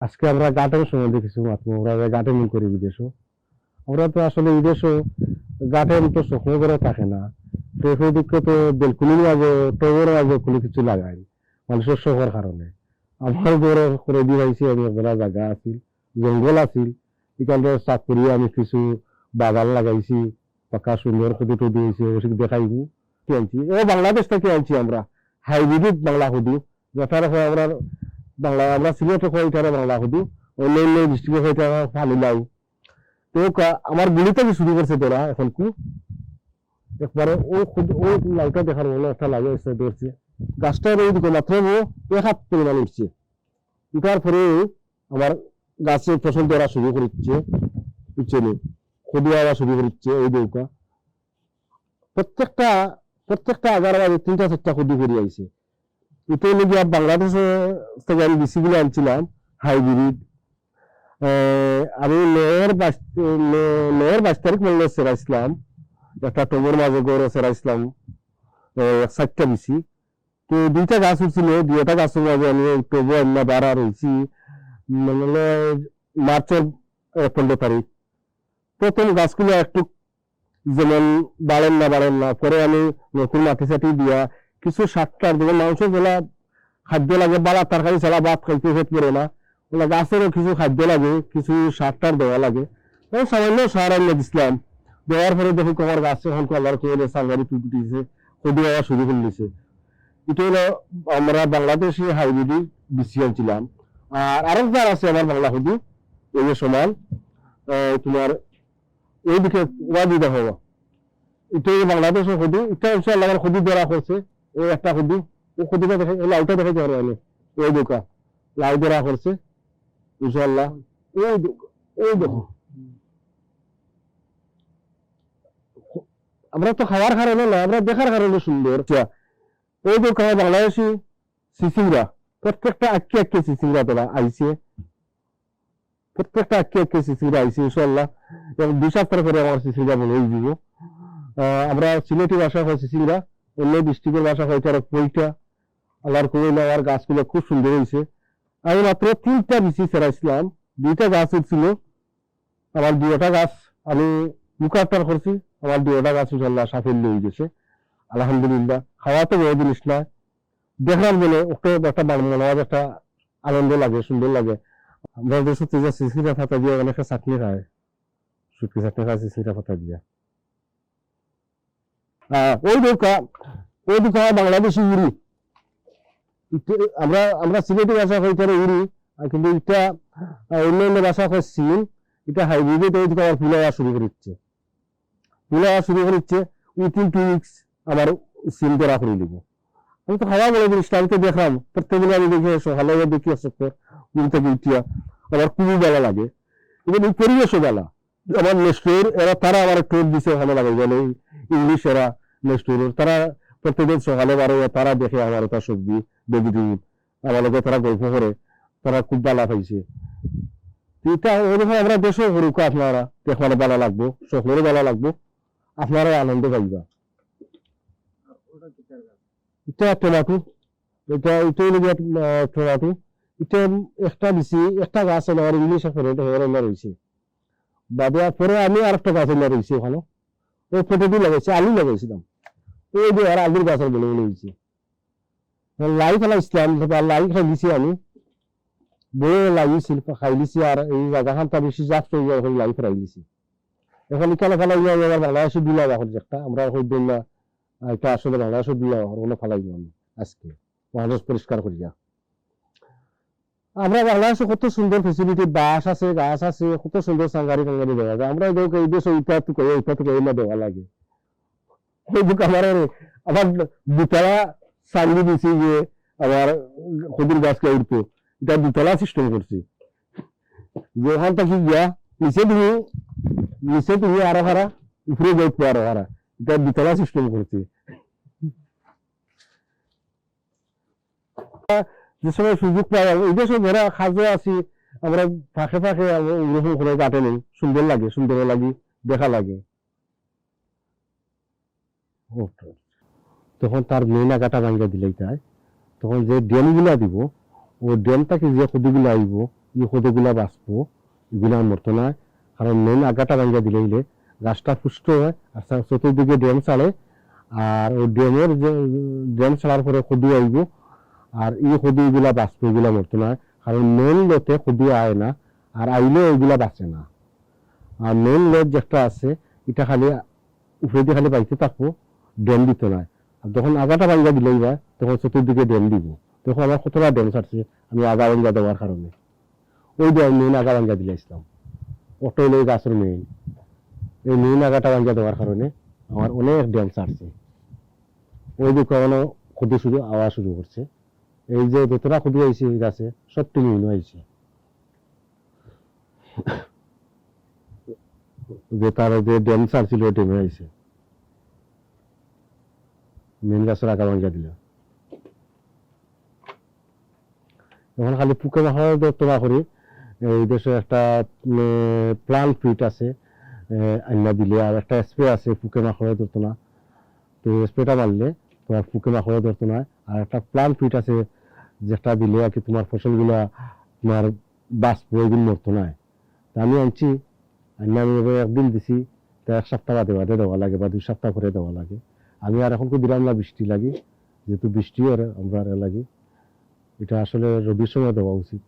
আজকে আমরা গার্ডেন সম্বন্ধে কিছু মাতবো আমরা গার্ডেনিং করি বিদেশও। আমরা তো আসলে বিদেশও গার্ডেন তো স্বপ্ন করে থাকে না। তো সেই দিকে তো বেলকুনির মাঝে টবের মাঝে কোনো কিছু লাগাই মানুষের শখের কারণে। আমার বড় করে দিয়ে আইসি আমি একটা জায়গা আছিল, জঙ্গল আছিল। এখানে চাক করি আমি কিছু বাগান লাগাইছি, পাকা সুন্দর খুদি টুদি হয়েছে ওষুধ দেখাইনি কি আনছি? ও বাংলাদেশ থেকে আনছি আমরা। হাইব্রিড বাংলা হুদু যেটার আমরা বাংলা, আমরা সিলেট হয় এটারে বাংলা হুদু অন্য অন্য ডিস্ট্রিক্ট হয় এটা ফালি লাই তো কা- আমার গুলি থেকে শুরু করছে তোরা এখন কু? একবারে ও খুদ, ও লাউটা দেখার মনে একটা লাগে এসে ধরছে। গাছটার ওই দিকে মাত্র ও এক হাত পরিমাণ উঠছে। উঠার পরে আমার গাছে ফসল ধরা শুরু করছে উচ্চলে খুদি আওয়া শুরু করছে ওই নৌকা। প্রত্যেকটা প্রত্যেকটা আগার তিনটা চারটা খুদি করে আইছে। এটা গিয়া বাংলাদেশে থেকে আমি বেশিগুলো আনছিলাম হাইব্রিড আমি নয়ের বাইশ নয়ের বাইশ তারিখ মূল্য সেরাইছিলাম একটা টবের মাঝে গড়ে সেরাইছিলাম চারটা বেশি তো দুইটা গাছ উঠছিল দুইটা গাছের মাঝে আমি টবো আন্না বাড়া রয়েছি মানে মার্চের পনেরো তারিখ প্রথম গাছগুলো একটু যেমন বাড়েন না বাড়েন না পরে আমি নতুন মাটি চাটি দিয়া। কিছু সাতটার যেমন মাংসের যেলা খাদ্য লাগে, বালা তরকারি ছাড়া ভাত খাইতে ফেট পড়ে না। গাছেরও কিছু খাদ্য লাগে, কিছু সারটার দেওয়া লাগে। সামান্য সার আনিয়ে দিছিলাম। দেওয়ার পরে দেখি তোমার গাছ এখন কলার করে সাঙ্গারি টুকুটিছে খুবই দেওয়া শুরু করে দিছে। এটা হলো আমরা বাংলাদেশি হাইব্রিড বিসি আনছিলাম। আর আরেকবার আছে আমার বাংলা হুদু এই যে সমান তোমার এইদিকে ওয়াদি দেখো এটা বাংলাদেশের হুদু এটা ইনশাআল্লাহ আমার হুদু ধরা করছে ওই একটা হুদু ও হুদুটা দেখে লাউটা দেখে যাবে আমি ওই দোকা লাউ ধরা করছে ইনশাআল্লাহ। ওই ওই দেখো। আমরা তো খাওয়ার কারণে না আমরা দেখার কারণে সুন্দর। আচ্ছা, ওই দোকা বাংলাদেশি সিসিংরা প্রত্যেকটা আটকে আটকে সিসিংরা তোরা আইছে। প্রত্যেকটা আটকে আটকে সিসিংরা আইছে ইনশাআল্লাহ। এবং দুই সপ্তাহ করে আমার সিসিংরা বলে হয়ে যাব আমরা সিলেটি ভাষা সিসিংরা। অন্য ডিস্ট্রিক্টের বাসা হয় তারা পইটা আল্লাহর করে নেওয়ার গাছগুলো খুব সুন্দর হয়েছে। আমি মাত্র তিনটা বিচি সেরাইছিলাম দুইটা গাছ উঠছিল আমার দুটা গাছ আমি মুখাপ্তার করছি। আমার দুটা গাছ ইনশাল্লাহ সাফল্য হয়ে গেছে। আলহামদুলিল্লাহ। খাওয়া তো বড় জিনিস না। দেখার বলে ওকে একটা মনে একটা আনন্দ লাগে, সুন্দর লাগে। আমরা দেশে সিসিরা ফাতা দিয়ে অনেকটা চাটনি খায়। শুটকি চাটনি খায় সিসিরা ফাতা দিয়ে। ওই বাংলাদেশি আমরা আমরা ভাষা কিন্তু এটা ভাষা সিন এটা হাইব্রিড আমার শুরু শুরু দিব। আমি তো খাওয়া বলে জিনিসটা, আমি তো দেখলাম, প্রত্যেকদিন আমি দেখি সকালে দেখি ঘুম থেকে উঠিয়া আমার ভালো লাগে। এবং এই পরিবেশও ভালো আমার নেস্টোর, এরা, তারা আমার টোর দিছে ভালো লাগে বলে ইংলিশ এরা নেস্টোর। তারা প্রত্যেকদিন সকালে বারো তারা দেখে আমার এটা সবজি ভেজিটেবল আমার লোকে তারা গল্প করে, তারা খুব ভালো পাইছে। এটা ওরকম আমরা দেশও করুক আপনারা দেখলে ভালো লাগবো সকলেরও ভালো লাগবো। আপনারা আনন্দ পাইবা। এটা টমাটো, এটা এটা হলো টমাটো। এটা একটা দিছি একটা গাছ আমার ইংলিশ রয়েছে বাদে পরে আমি আর একটা গাছ এলার রয়েছে ওখানে ওই পটেটো লাগাইছি, আলু লাগাইছিলাম। ওই যে আর আলুর গাছের বলে বলে লাই ফেলা ইসলাম লাই খাই আমি। বড় লাগিয়েছিল খাই দিছি আর এই জায়গাখানটা বেশি জাত যায় লাই ফেলাই দিছি। এখন এখানে ফেলাই যায় আবার বাংলাদেশে দিলাম এখন একটা। আমরা ওই দিন না এটা আসলে বাংলাদেশে দিলাম ওখানে ফেলাই দিলাম আজকে। বাংলাদেশ পরিষ্কার করিয়া। আমরা বাংলাদেশে কত সুন্দর ফেসিলিটি বাস আছে, গাছ আছে, কত সুন্দর সাংগারি টাঙ্গারি দেওয়া যায়। আমরা দেখো এই দেশে ইটা তুকে ইটা তুকে এলা দেওয়া লাগে। এই বুক আমার দুতলা সাঙ্গি দিছি যে আমার খুদির গাছকে উঠতো। এটা দুতলা সিস্টেম করছি। যে ওখান থেকে গিয়া নিচে তুমি নিচে তুমি আরও হারা উপরে যাইতে আরও হারা এটা দুতলা সিস্টেম করছি। যে সময় সুযোগ পাওয়া এই দেশে যারা খাজে আছি আমরা ফাঁকে ফাঁকে ওরকম করে কাটে নেই। সুন্দর লাগে সুন্দর লাগে, দেখা লাগে। তখন তার মেইন আগাটা ভাঙ্গা দিলেই তাই তখন যে ড্যামগুলা দিব ও ড্যামটাকে যে খুদিগুলো আইব এই কতগুলা বাঁচবো এগুলা মরতো না কারণ মেন আগাটা ভাঙ্গা দিলে গাছটা পুষ্ট হয় আর তার চতুর্দিকে ড্যাম ছাড়ে আর ওই ড্যামের যে ড্যাম ছাড়ার পরে কদু আইব আর ই কদু এগুলা বাঁচবো এগুলা মরতো না কারণ মেন লোতে কদু আয় না আর আইলে ওইগুলা বাঁচে না। আর মেন লোট যেটা আছে এটা খালি উপরে দিয়ে খালি পাইতে থাকব ড্যাম দিত না আর যখন আগাটা ভাঙ্গা দিলেই বা তখন চতুর্দিকে ড্যাম দিব। তখন আমার কতটা ড্যাম ছাড়ছে আমি আগা ভাঙ্গা দেওয়ার কারণে ওই ড্যাম মেইন আগা ভাঙ্গা দিলাইছিলাম অটো লই গাছের মেন এই মেন আগাটা ভাঙ্গা দেওয়ার কারণে আমার অনেক ড্যাম ছাড়ছে ওই দিকে ক্ষতি শুরু আওয়াজ শুরু করছে এই যে যতটা ক্ষতি হয়েছে এই গাছে সবটি মেইন হয়েছে। যে তার যে ড্যাম ওই ড্যামে হয়েছে মেন গাছের আকার ভাঙ্গা দিল। এখন খালি পোকা মাখার যত্ন করি, এই দেশে একটা প্লান্ট ফিট আছে আইনা দিলে, আর একটা স্প্রে আছে পোকে মাখড়ে ধরতো না। তো স্প্রেটা মারলে তোমার পোকে মাখড়ে ধরতো না, আর একটা প্লান্ট ফিট আছে যেটা দিলে আর কি তোমার ফসলগুলা তোমার বাঁচবো এগুলো মরতো না তা আমি আনছি আমি একদিন দিছি তা এক সপ্তাহ বাদে বাদে দেওয়া লাগে বা দুই সপ্তাহ করে দেওয়া লাগে। আমি আর এখন দিলাম না বৃষ্টি লাগে যেহেতু বৃষ্টি আর আমরা আর লাগে। এটা আসলে রবির সময় দেওয়া উচিত।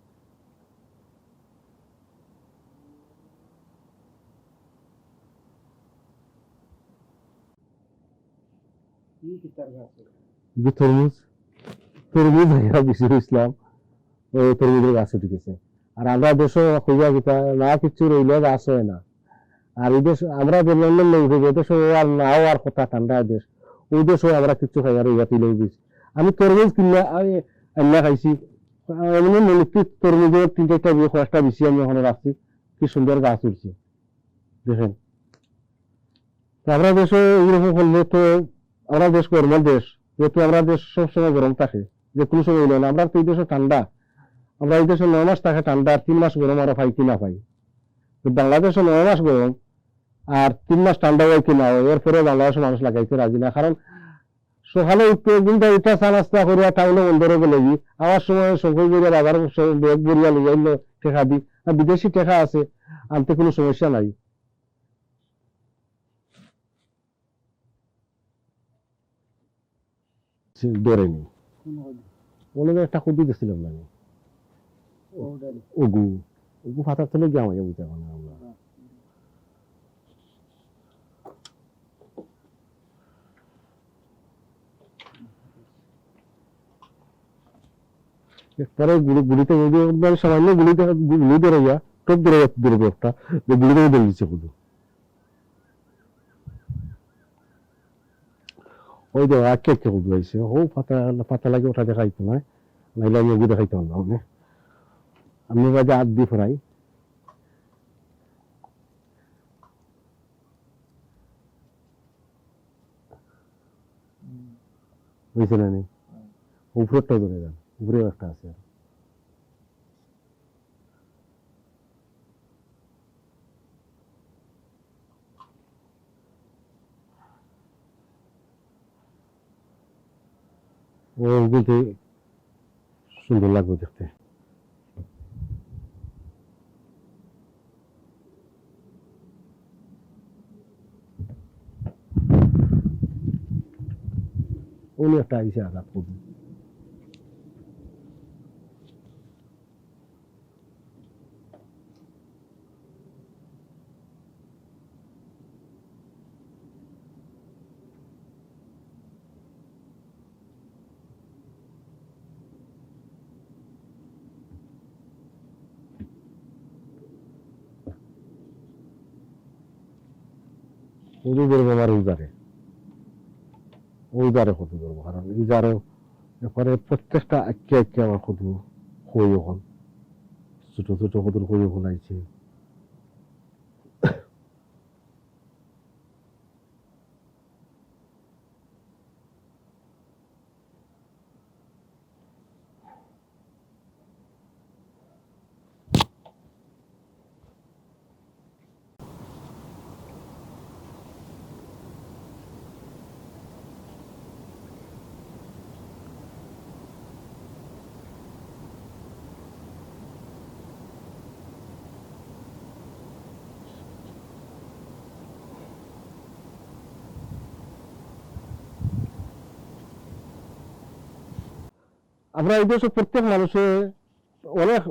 যে তরমুজ? তরমুজ ভাইয়া বেশি ইসলাম ওই তরমুজের গাছ উঠে আর আমরা দেশও খুঁজা গিতা না কিছু রইলে গাছ হয় না। আর এই দেশ, আমরা যে লন্ডন লোক হইব দেশ আর নাও আর কথা ঠান্ডা দেশ। ওই দেশও আমরা কিছু খাই আর ইয়াতে লই গেছি আমি তরমুজ কিনলে, আমি খাইছি। এমনি মনে তরমুজের তিন চারটা বিয়ে খরচটা বেশি আমি ওখানে রাখছি। কি সুন্দর গাছ উঠছে দেখেন। আমরা দেশে, এইরকম করলে তো, আমরা দেশ গরমের দেশ। যেহেতু আমরা দেশ সবসময় গরম থাকে। যে কোনো সময় হইল না। আমরা তো এই দেশে ঠান্ডা। আমরা এই দেশে নয় মাস থাকে ঠান্ডা আর তিন মাস গরম আরও পাই কি না পাই বাংলাদেশে নয় মাস গরম আর তিন মাস ঠান্ডা হয় কি না হয় এরপরে বাংলাদেশের মানুষ লাগাইতে রাজি না। কারণ সকালে উঠতে কিন্তু উঠা চা নাস্তা করিয়া টাউনে বন্ধরে গেলে গি আমার সময় সকল করিয়া বাজার ব্যাগ বরিয়া লইয়া আইলো টেকা দি। আর বিদেশি টেকা আছে, আনতে কোনো সমস্যা নাই। ধরেনি ওনাদের একটা কুদি দিছিলাম না আমি। ওগু। ওগু ফাতার তলে গিয়ে আমাকে বুঝতে আমরা। পরে গুলি গুলিতে সামান্য গুলিতে গুলি ধরে গিয়া টপ ধরে ধরবো একটা যে গুলিতে ধরে দিচ্ছে শুধু ওই যে আকে আকে কুদু আইছে ও পাতা পাতা লাগে ওটা দেখাইতো না নাইলে আমি ওগুলো দেখাইতে পারলাম না আমি বাজে আট দিয়ে ফেরাই বুঝছে না নি উপরেরটা ধরে যান উপরেও একটা আছে আর। ও বলতে সুন্দর লাগবে দেখতে উনি একটা আইসে আঘাত করবে কদু ধরবো আমার ওই জারে ওই জারে কদু ধরবো কারণ ইজারে জারে এরপরে প্রত্যেকটা একে একে আমার ক্ষতি হই এখন ছোট ছোট কদুর হই এখন আইছে। আমরা এই দেশে প্রত্যেক মানুষে অনেক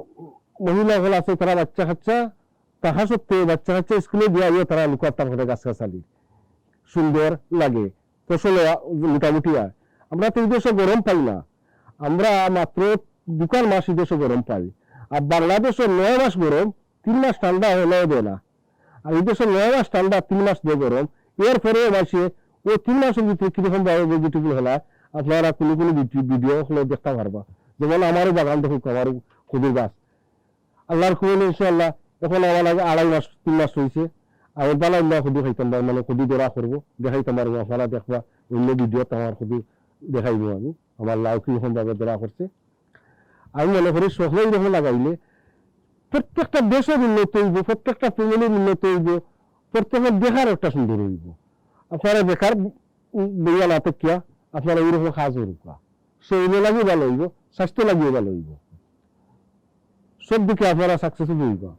মহিলা হল আছে, তারা বাচ্চা কাচ্চা। তাহা সত্ত্বেও বাচ্চা কাচ্চা স্কুলে দিয়ে আইও তারা লুকাত্তার করে গাছ গাছালি সুন্দর লাগে ফসল মোটামুটি আমরা তো এই দেশে গরম পাই না। আমরা মাত্র দুকান মাস এই দেশে গরম পাই। আর বাংলাদেশে নয় মাস গরম, তিন মাস ঠান্ডা হলেও দেয় না। আর এই দেশে নয় মাস ঠান্ডা, তিন মাস দেয় গরম। এরপরেও মাসে ওই তিন মাসের ভিতরে কীরকম ভাবে ভেজিটেবল হলা আপনারা কোনো কোনো ভিডিও হলে দেখতে পারবা। যেমন আমারও বাগান দেখুক আমারও খুবই গাছ। আল্লাহর খুবই ইনশাল্লাহ এখন আমার আগে আড়াই মাস, তিন মাস হয়েছে আর বেলা অন্য খুদি খাইতাম মানে খুদি দরা করব, দেখাইতাম পারব আপনারা দেখবা, অন্য ভিডিও আমার খুদি দেখাইবো আমি। আমার লাউ কীরকম ভাবে দরা করছে। আমি মনে করি সকলেই যখন লাগাইলে প্রত্যেকটা দেশের উন্নত হইব, প্রত্যেকটা ফ্যামিলির উন্নত হইব, প্রত্যেকের দেখার একটা সুন্দর হইব। আপনারা বেকার বইয়া না কিয়া আপনারা এইরকম কাজ হইবা শরীরে লাগিয়ে ভালো হইব স্বাস্থ্য লাগিয়ে ভালো হইব সব দিকে আপনারা সাকসেসফুল হইবা।